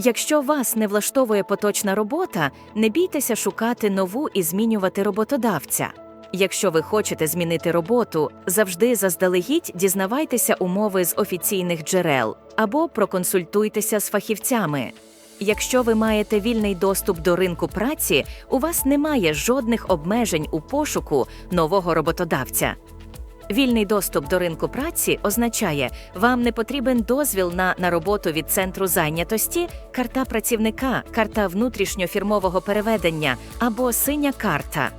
Якщо вас не влаштовує поточна робота, не бійтеся шукати нову і змінювати роботодавця. Якщо ви хочете змінити роботу, завжди заздалегідь дізнавайтеся умови з офіційних джерел або проконсультуйтеся з фахівцями. Якщо ви маєте вільний доступ до ринку праці, у вас немає жодних обмежень у пошуку нового роботодавця. Вільний доступ до ринку праці означає, вам не потрібен дозвіл на, на роботу від центру зайнятості, карта працівника, карта внутрішньофірмового переведення або синя карта.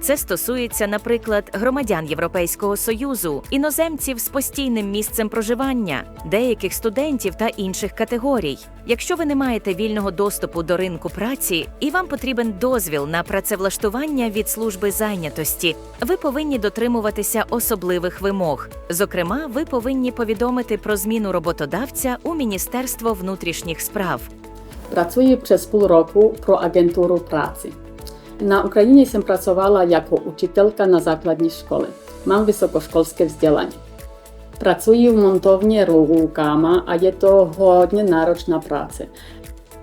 Це стосується, наприклад, громадян Європейського союзу, іноземців з постійним місцем проживання, деяких студентів та інших категорій. Якщо ви не маєте вільного доступу до ринку праці і вам потрібен дозвіл на працевлаштування від служби зайнятості, ви повинні дотримуватися особливих вимог. Зокрема, ви повинні повідомити про зміну роботодавця у Міністерство внутрішніх справ. Przez pół roku pro agenturu pracy. Na Ukrainie jsem pracovala jako učitelka na základní škole. Mám vysokoškolské vzdělání. Pracuji v montovně rukama a je to hodně náročná práce.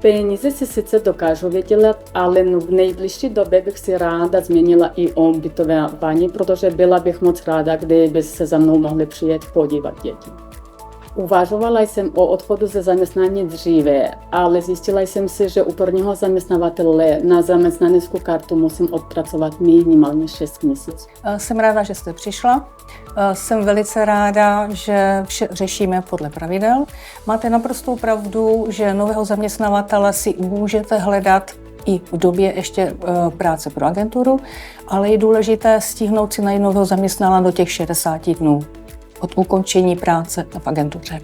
Peníze si sice dokážu vydělat, ale v nejbližší době bych si ráda změnila i ubytování, protože byla bych moc ráda, kdyby se za mnou mohli přijet podívat děti. Uvažovala jsem o odchodu ze zaměstnání dříve, ale zjistila jsem si, že u prvního zaměstnavatele na zaměstnaneckou kartu musím odpracovat minimálně 6 měsíců. Eh, Jsem ráda, že jste přišla. Eh, Jsem velice ráda, že vše řešíme podle pravidel. Máte naprostou pravdu, že nového zaměstnavatele si můžete hledat i v době ještě eh, práce pro agenturu, ale je důležité stihnout si najít nového zaměstnance do těch 60 dnů od ukončení práce v agentuře.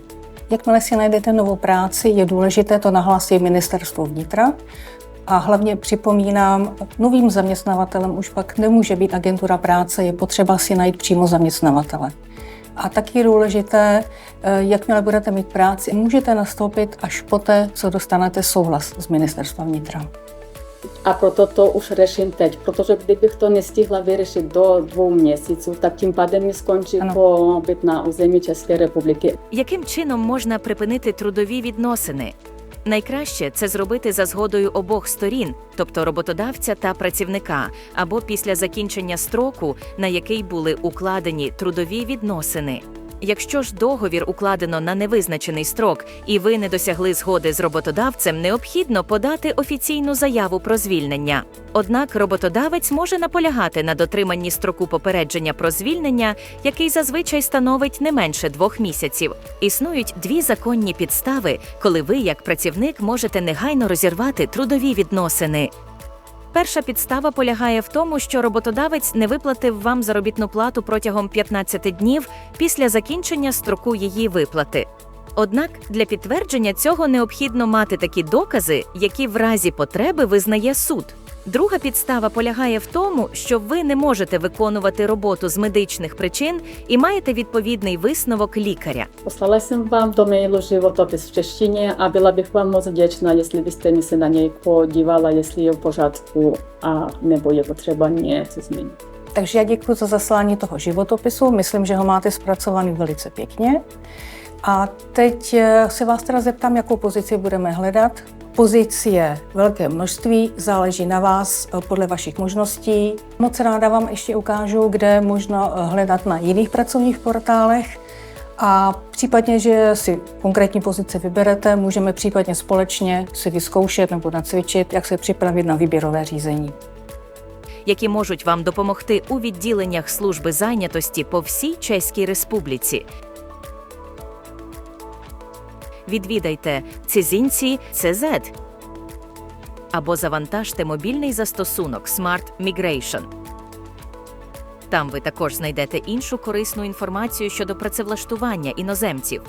Jakmile si najdete novou práci, je důležité to nahlásit ministerstvu vnitra a hlavně připomínám, novým zaměstnavatelem už pak nemůže být agentura práce, je potřeba si najít přímo zaměstnavatele. A taky je důležité, eh, jakmile budete mít práci, můžete nastoupit až poté, co dostanete souhlas z ministerstva vnitra. A proto to už řeším teď, protože kdybych to nestihla vyřešit do dvou měsíců, tak tím pádem mi skončí Ano. pobyt na území České republiky. Яким чином можна припинити трудові відносини? Найкраще це зробити за згодою обох сторін, тобто роботодавця та працівника, або після закінчення строку, на який були укладені трудові відносини. Якщо ж договір укладено на невизначений строк і ви не досягли згоди з роботодавцем, необхідно подати офіційну заяву про звільнення. Однак роботодавець може наполягати на дотриманні строку попередження про звільнення, який зазвичай становить не менше двох місяців. Існують дві законні підстави, коли ви, як працівник, можете негайно розірвати трудові відносини. Перша підстава полягає в тому, що роботодавець не виплатив вам заробітну плату протягом 15 днів після закінчення строку її виплати. Однак для підтвердження цього необхідно мати такі докази, які в разі потреби визнає суд. Друга підстава полягає в тому, що ви не можете виконувати роботу з медичних причин і маєте відповідний висновок лікаря. Jsem vám do mailu životopis v češtině a byla bych vám moc vděčná, jestli byste mi se na něj podívala, jestli je v pořádku a nebo je potřeba něco změnit. Takže já děkuji za zaslání toho životopisu, myslím, že ho máte zpracovaný velice pěkně. A teď eh, se vás teda zeptám, jakou pozici budeme hledat. Pozici je velké množství, záleží na vás eh, podle vašich možností. Moc ráda vám ještě ukážu, kde možno eh, hledat na jiných pracovních portálech. A případně, že si konkrétní pozici vyberete, můžeme případně společně si vyzkoušet nebo nacvičit, jak se připravit na výběrové řízení. які можуть вам допомогти у відділеннях служби зайнятості по всій Чеській Республіці. Відвідайте Цизінці CZ або завантажте мобільний застосунок Smart Migration. Там ви також знайдете іншу корисну інформацію щодо працевлаштування іноземців.